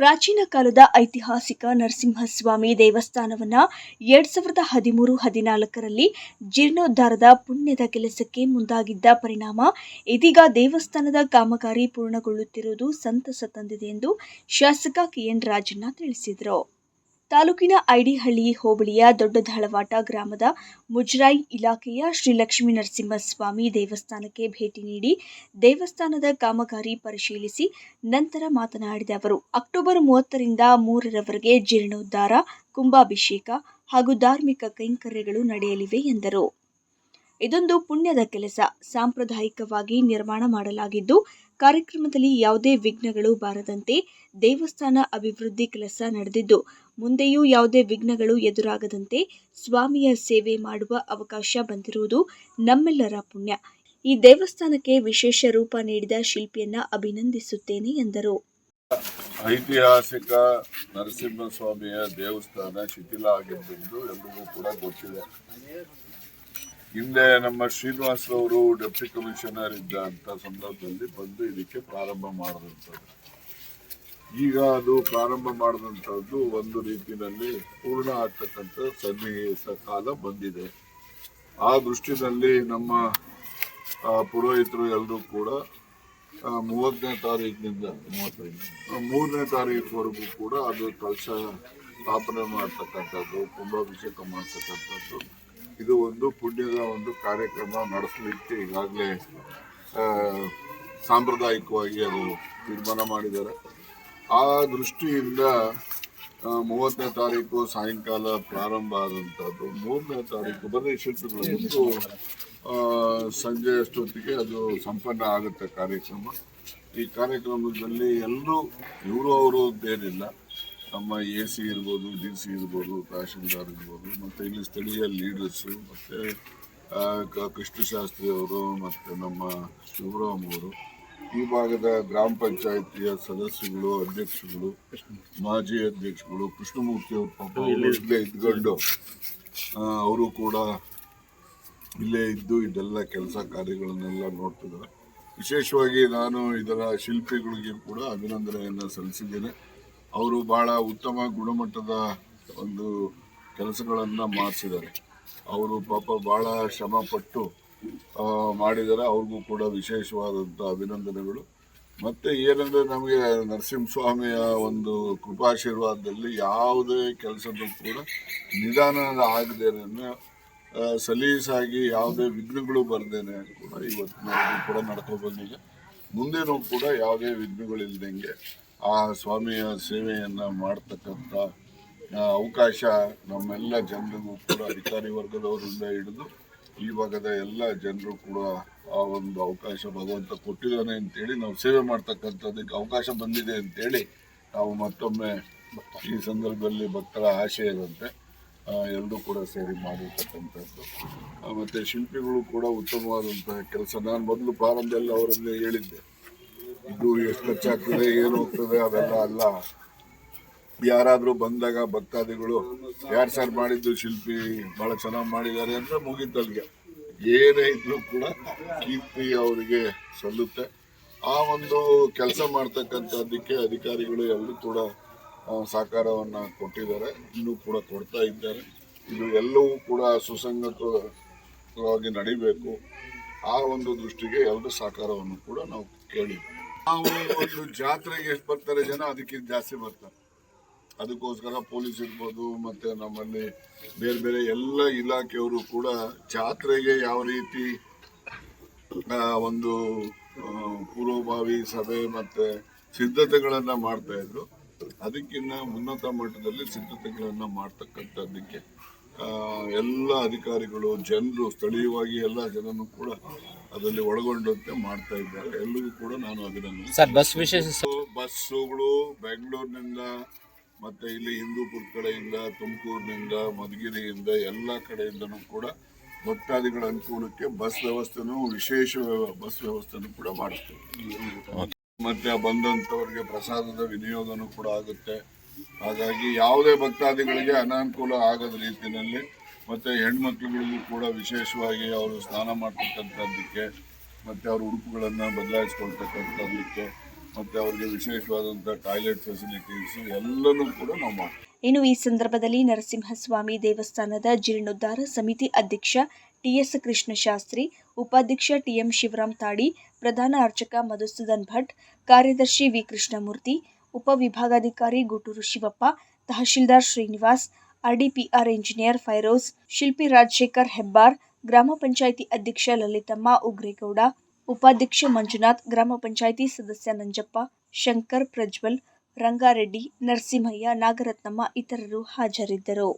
ಪ್ರಾಚೀನ ಕಾಲದ ಐತಿಹಾಸಿಕ ನರಸಿಂಹಸ್ವಾಮಿ ದೇವಸ್ಥಾನವನ್ನ ಎರಡ್ ಸಾವಿರದ ಹದಿಮೂರು ಹದಿನಾಲ್ಕರಲ್ಲಿ ಜೀರ್ಣೋದ್ಧಾರದ ಪುಣ್ಯದ ಕೆಲಸಕ್ಕೆ ಮುಂದಾಗಿದ್ದ ಪರಿಣಾಮ ಇದೀಗ ದೇವಸ್ಥಾನದ ಕಾಮಗಾರಿ ಪೂರ್ಣಗೊಳ್ಳುತ್ತಿರುವುದು ಸಂತಸ ತಂದಿದೆ ಎಂದು ಶಾಸಕ ಕೆಎನ್ ರಾಜಣ್ಣ ತಿಳಿಸಿದರು. ತಾಲೂಕಿನ ಐಡಿಹಳ್ಳಿ ಹೋಬಳಿಯ ದೊಡ್ಡದಾಳವಾಟ ಗ್ರಾಮದ ಮುಜರಾಯಿ ಇಲಾಖೆಯ ಶ್ರೀ ಲಕ್ಷ್ಮೀ ನರಸಿಂಹಸ್ವಾಮಿ ದೇವಸ್ಥಾನಕ್ಕೆ ಭೇಟಿ ನೀಡಿ ದೇವಸ್ಥಾನದ ಕಾಮಗಾರಿ ಪರಿಶೀಲಿಸಿ ನಂತರ ಮಾತನಾಡಿದ ಅವರು, ಅಕ್ಟೋಬರ್ ಮೂವತ್ತರಿಂದ ಮೂರರವರೆಗೆ ಜೀರ್ಣೋದ್ಧಾರ, ಕುಂಭಾಭಿಷೇಕ ಹಾಗೂ ಧಾರ್ಮಿಕ ಕೈಂಕರ್ಯಗಳು ನಡೆಯಲಿವೆ ಎಂದರು. ಇದೊಂದು ಪುಣ್ಯದ ಕೆಲಸ. ಸಾಂಪ್ರದಾಯಿಕವಾಗಿ ನಿರ್ಮಾಣ ಮಾಡಲಾಗಿದ್ದು, ಕಾರ್ಯಕ್ರಮದಲ್ಲಿ ಯಾವುದೇ ವಿಘ್ನಗಳು ಬಾರದಂತೆ ದೇವಸ್ಥಾನ ಅಭಿವೃದ್ಧಿ ಕೆಲಸ ನಡೆದಿದ್ದು, ಮುಂದೆಯೂ ಯಾವುದೇ ವಿಘ್ನಗಳು ಎದುರಾಗದಂತೆ ಸ್ವಾಮಿಯ ಸೇವೆ ಮಾಡುವ ಅವಕಾಶ ಬಂದಿರುವುದು ನಮ್ಮೆಲ್ಲರ ಪುಣ್ಯ. ಈ ದೇವಸ್ಥಾನಕ್ಕೆ ವಿಶೇಷ ರೂಪ ನೀಡಿದ ಶಿಲ್ಪಿಯನ್ನ ಅಭಿನಂದಿಸುತ್ತೇನೆ ಎಂದರು. ಐತಿಹಾಸಿಕ ನರಸಿಂಹಸ್ವಾಮಿಯ ದೇವಸ್ಥಾನ ಶಿಥಿಲ ಆಗಿದ್ದು ಎಲ್ಲರಿಗೂ ಕೂಡ ಗೊತ್ತಿದೆ. ಹಿಂದೆ ನಮ್ಮ ಶ್ರೀನಿವಾಸರವರು ಡೆಪ್ಟಿ ಕಮಿಷನರ್ ಅಂತ ಸಂದರ್ಭದಲ್ಲಿ ಬಂದು ಇದಕ್ಕೆ ಪ್ರಾರಂಭ ಮಾಡಿದಂಥದ್ದು. ಈಗ ಅದು ಪ್ರಾರಂಭ ಮಾಡಿದಂಥದ್ದು ಒಂದು ರೀತಿಯಲ್ಲಿ ಪೂರ್ಣ ಆಗ್ತಕ್ಕಂಥ ಸನ್ನಿವೇಶ ಕಾಲ ಬಂದಿದೆ. ಆ ದೃಷ್ಟಿನಲ್ಲಿ ನಮ್ಮ ಪುರೋಹಿತರು ಎಲ್ಲರೂ ಕೂಡ ಮೂವತ್ತನೇ ತಾರೀಕಿನಿಂದ, ಮೂವತ್ತೈದು, ಮೂರನೇ ತಾರೀಕುವರೆಗೂ ಕೂಡ ಅದು ಕಲಶ ಸ್ಥಾಪನೆ ಮಾಡ್ತಕ್ಕಂಥದ್ದು, ಕುಂಭಾಭಿಷೇಕ ಮಾಡ್ತಕ್ಕಂಥದ್ದು. ಇದು ಒಂದು ಪುಣ್ಯದ ಒಂದು ಕಾರ್ಯಕ್ರಮ ನಡೆಸಲಿಕ್ಕೆ ಈಗಾಗಲೇ ಸಾಂಪ್ರದಾಯಿಕವಾಗಿ ಅದು ತೀರ್ಮಾನ ಮಾಡಿದ್ದಾರೆ. ಆ ದೃಷ್ಟಿಯಿಂದ ಮೂವತ್ತನೇ ತಾರೀಕು ಸಾಯಂಕಾಲ ಪ್ರಾರಂಭ ಆದಂಥದ್ದು ಮೂರನೇ ತಾರೀಕು ಬರೀ ಶಿಲ್ಪಿಗಳು ಸಂಜೆ ಅಷ್ಟೊತ್ತಿಗೆ ಅದು ಸಂಪನ್ನ ಆಗುತ್ತೆ ಕಾರ್ಯಕ್ರಮ. ಈ ಕಾರ್ಯಕ್ರಮದಲ್ಲಿ ಎಲ್ಲರೂ, ಇವರು ಅವರು ಏನಿಲ್ಲ. ನಮ್ಮ ಎ ಸಿ ಇರ್ಬೋದು ಡಿ ಸಿ ಇರ್ಬೋದು ತಹಶೀಲ್ದಾರ್ ಇರ್ಬೋದು ಮತ್ತು ಇಲ್ಲಿ ಸ್ಥಳೀಯ ಲೀಡರ್ಸು ಮತ್ತು ಕೃಷ್ಣಶಾಸ್ತ್ರಿ ಅವರು ಮತ್ತು ನಮ್ಮ ಶಿವರಾಮ್ ಅವರು ಈ ಭಾಗದ ಗ್ರಾಮ ಪಂಚಾಯಿತಿಯ ಸದಸ್ಯಗಳು ಅಧ್ಯಕ್ಷಗಳು ಮಾಜಿ ಅಧ್ಯಕ್ಷಗಳು ಕೃಷ್ಣಮೂರ್ತಿ ಅವರು ಪಾಪ ಇಲ್ಲೇ ಇದ್ಕೊಂಡು ಅವರು ಕೂಡ ಇಲ್ಲೇ ಇದ್ದು ಇದೆಲ್ಲ ಕೆಲಸ ಕಾರ್ಯಗಳನ್ನೆಲ್ಲ ನೋಡ್ತಿದ್ದಾರೆ. ವಿಶೇಷವಾಗಿ ನಾನು ಇದರ ಶಿಲ್ಪಿಗಳಿಗೆ ಕೂಡ ಅಭಿನಂದನೆಯನ್ನು ಸಲ್ಲಿಸಿದ್ದೇನೆ. ಅವರು ಬಹಳ ಉತ್ತಮ ಗುಣಮಟ್ಟದ ಒಂದು ಕೆಲಸಗಳನ್ನು ಮಾಡಿಸಿದ್ದಾರೆ. ಅವರು ಪಾಪ ಬಹಳ ಶ್ರಮಪಟ್ಟು ಮಾಡಿದ್ದಾರೆ. ಅವ್ರಿಗೂ ಕೂಡ ವಿಶೇಷವಾದಂಥ ಅಭಿನಂದನೆಗಳು. ಮತ್ತು ಏನಂದರೆ ನಮಗೆ ನರಸಿಂಹಸ್ವಾಮಿಯ ಒಂದು ಕೃಪಾಶೀರ್ವಾದದಲ್ಲಿ ಯಾವುದೇ ಕೆಲಸದೂ ಕೂಡ ನಿಧಾನ ಆಗದೇನೆ ಸಲೀಸಾಗಿ ಯಾವುದೇ ವಿಘ್ನಗಳು ಬರ್ದೇನೆ ಕೂಡ ಇವತ್ತು ಕೂಡ ನಡ್ಕೊ ಬಂದಿದೆ ಮುಂದೇನೂ ಕೂಡ ಯಾವುದೇ ವಿಘ್ನಗಳಿಲ್ದಂಗೆ ಆ ಸ್ವಾಮಿಯ ಸೇವೆಯನ್ನು ಮಾಡ್ತಕ್ಕಂಥ ಅವಕಾಶ ನಮ್ಮೆಲ್ಲ ಜನರಿಗೂ ಕೂಡ, ಅಧಿಕಾರಿ ವರ್ಗದವರಿಂದ ಹಿಡಿದು ಈ ಭಾಗದ ಎಲ್ಲ ಜನರು ಕೂಡ ಆ ಒಂದು ಅವಕಾಶ ಭಗವಂತ ಕೊಟ್ಟಿದ್ದಾನೆ ಅಂತೇಳಿ ನಾವು ಸೇವೆ ಮಾಡ್ತಕ್ಕಂಥದ್ದಕ್ಕೆ ಅವಕಾಶ ಬಂದಿದೆ ಅಂತೇಳಿ ನಾವು ಮತ್ತೊಮ್ಮೆ ಈ ಸಂದರ್ಭದಲ್ಲಿ ಭಕ್ತರ ಆಶೆ ಇದಂತೆ ಎಲ್ಲರೂ ಕೂಡ ಸೇರಿ ಮಾಡಿರ್ತಕ್ಕಂಥದ್ದು. ಮತ್ತು ಶಿಲ್ಪಿಗಳು ಕೂಡ ಉತ್ತಮವಾದಂತಹ ಕೆಲಸ. ನಾನು ಮೊದಲು ಪ್ರಾರಂಭದಲ್ಲಿ ಅವರನ್ನು ಹೇಳಿದ್ದೆ. ಇದು ಎಷ್ಟು ಖರ್ಚಾಗ್ತದೆ, ಏನು ಹೋಗ್ತದೆ ಅವೆಲ್ಲ ಅಲ್ಲ. ಯಾರಾದರೂ ಬಂದಾಗ ಭಕ್ತಾದಿಗಳು, ಯಾರು ಸರ್ ಮಾಡಿದ್ದು ಶಿಲ್ಪಿ, ಬಹಳ ಚೆನ್ನಾಗಿ ಮಾಡಿದ್ದಾರೆ ಅಂದ್ರೆ ಮುಗಿತಲ್ಗೆ ಏನೇ ಇದ್ರೂ ಕೂಡ ಕೀರ್ತಿ ಅವರಿಗೆ ಸಲ್ಲುತ್ತೆ. ಆ ಒಂದು ಕೆಲಸ ಮಾಡ್ತಕ್ಕಂಥದ್ದಕ್ಕೆ ಅಧಿಕಾರಿಗಳು ಎಲ್ಲರೂ ಕೂಡ ಸಹಕಾರವನ್ನು ಕೊಟ್ಟಿದ್ದಾರೆ. ಇನ್ನೂ ಕೂಡ ಕೊಡ್ತಾ ಇದ್ದಾರೆ. ಇದು ಎಲ್ಲವೂ ಕೂಡ ಸುಸಂಗತವಾಗಿ ನಡಿಬೇಕು. ಆ ಒಂದು ದೃಷ್ಟಿಗೆ ಎಲ್ಲರೂ ಸಹಕಾರವನ್ನು ಕೂಡ ನಾವು ಕೇಳಿದ್ವಿ ನಾವು ಒಂದು ಜಾತ್ರೆಗೆ ಎಷ್ಟು ಬರ್ತಾರೆ ಜನ, ಅದಕ್ಕಿಂತ ಜಾಸ್ತಿ ಬರ್ತಾರೆ. ಅದಕ್ಕೋಸ್ಕರ ಪೊಲೀಸ್ ಇರ್ಬೋದು, ಮತ್ತೆ ನಮ್ಮಲ್ಲಿ ಬೇರೆ ಬೇರೆ ಎಲ್ಲ ಇಲಾಖೆಯವರು ಕೂಡ ಜಾತ್ರೆಗೆ ಯಾವ ರೀತಿ ಒಂದು ಪೂರ್ವಭಾವಿ ಸಭೆ ಮತ್ತೆ ಸಿದ್ಧತೆಗಳನ್ನ ಮಾಡ್ತಾ ಇದ್ರು. ಅದಕ್ಕಿಂತ ಉನ್ನತ ಮಟ್ಟದಲ್ಲಿ ಸಿದ್ಧತೆಗಳನ್ನ ಮಾಡ್ತಕ್ಕಂಥದ್ದಕ್ಕೆ ಎಲ್ಲ ಅಧಿಕಾರಿಗಳು, ಜನರು, ಸ್ಥಳೀಯವಾಗಿ ಎಲ್ಲ ಜನನು ಕೂಡ ಅದರಲ್ಲಿ ಒಳಗೊಂಡಂತೆ ಮಾಡ್ತಾ ಇದ್ದಾರೆ. ಎಲ್ಲರಿಗೂ ಕೂಡ ನಾನು ಅಭಿನಂದನೆ. ಸರ್ ಬಸ್ ವಿಶೇಷ ಬಸ್ಸುಗಳು ಬೆಂಗಳೂರಿನಿಂದ ಮತ್ತೆ ಇಲ್ಲಿ ಹಿಂದೂಪುರ್ ಕಡೆಯಿಂದ ತುಮಕೂರಿನಿಂದ ಮಧುಗಿರಿಯಿಂದ ಎಲ್ಲ ಕಡೆಯಿಂದನೂ ಕೂಡ ಭಕ್ತಾದಿಗಳ ಅನುಕೂಲಕ್ಕೆ ಬಸ್ ವ್ಯವಸ್ಥೆನೂ ವಿಶೇಷ ಬಸ್ ವ್ಯವಸ್ಥೆನೂ ಕೂಡ ಮಾಡಿಸ್ತೇವೆ. ಮತ್ತೆ ಬಂದಂಥವ್ರಿಗೆ ಪ್ರಸಾದದ ವಿನಿಯೋಗನೂ ಕೂಡ ಆಗುತ್ತೆ. ಹಾಗಾಗಿ ಯಾವುದೇ ಭಕ್ತಾದಿಗಳಿಗೆ ಅನಾನುಕೂಲ ಆಗದ ರೀತಿಯಲ್ಲಿ ಮತ್ತೆ ಹೆಣ್ಮಕ್ಳುಗಳಿಗೂ ಕೂಡ ವಿಶೇಷವಾಗಿ ಅವರು ಸ್ನಾನ ಮಾಡ್ತಕ್ಕಂಥದ್ದಕ್ಕೆ, ಮತ್ತೆ ಅವ್ರ ಉಡುಪುಗಳನ್ನು ಬದಲಾಯಿಸ್ಕೊಳ್ತಕ್ಕಂಥದ್ದಕ್ಕೆ, ಮತ್ತು ಅವ್ರಿಗೆ ವಿಶೇಷವಾದಂಥ ಟಾಯ್ಲೆಟ್ ಫೆಸಿಲಿಟೀಸ್ ಎಲ್ಲನೂ ಕೂಡ ನಾವು ಮಾಡ್ತೀವಿ. ಇನ್ನು ಈ ಸಂದರ್ಭದಲ್ಲಿ ನರಸಿಂಹಸ್ವಾಮಿ ದೇವಸ್ಥಾನದ ಜೀರ್ಣೋದ್ಧಾರ ಸಮಿತಿ ಅಧ್ಯಕ್ಷ ಟಿಎಸ್ ಕೃಷ್ಣಶಾಸ್ತ್ರಿ, ಉಪಾಧ್ಯಕ್ಷ ಟಿಎಂ ಶಿವರಾಮ್ ತಾಡಿ, ಪ್ರಧಾನ ಅರ್ಚಕ ಮಧುಸೂದನ್ ಭಟ್, ಕಾರ್ಯದರ್ಶಿ ವಿ ಕೃಷ್ಣಮೂರ್ತಿ, ಉಪವಿಭಾಗಾಧಿಕಾರಿ ಗುಟೂರು ಶಿವಪ್ಪ, ತಹಶೀಲ್ದಾರ್ ಶ್ರೀನಿವಾಸ್ ಆರ್ಡಿಪಿಆರ್ ಇಂಜಿನಿಯರ್ ಫೈರೋಜ್, ಶಿಲ್ಪಿ ರಾಜಶೇಖರ್ ಹೆಬ್ಬಾರ್, ಗ್ರಾಮ ಪಂಚಾಯಿತಿ ಅಧ್ಯಕ್ಷ ಲಲಿತಮ್ಮ ಉಗ್ರೇಗೌಡ, ಉಪಾಧ್ಯಕ್ಷ ಮಂಜುನಾಥ್, ಗ್ರಾಮ ಪಂಚಾಯಿತಿ ಸದಸ್ಯ ನಂಜಪ್ಪ, ಶಂಕರ್ ಪ್ರಜ್ವಲ್, ರಂಗಾರೆಡ್ಡಿ, ನರಸಿಂಹಯ್ಯ, ನಾಗರತ್ನಮ್ಮ ಇತರರು ಹಾಜರಿದ್ದರು.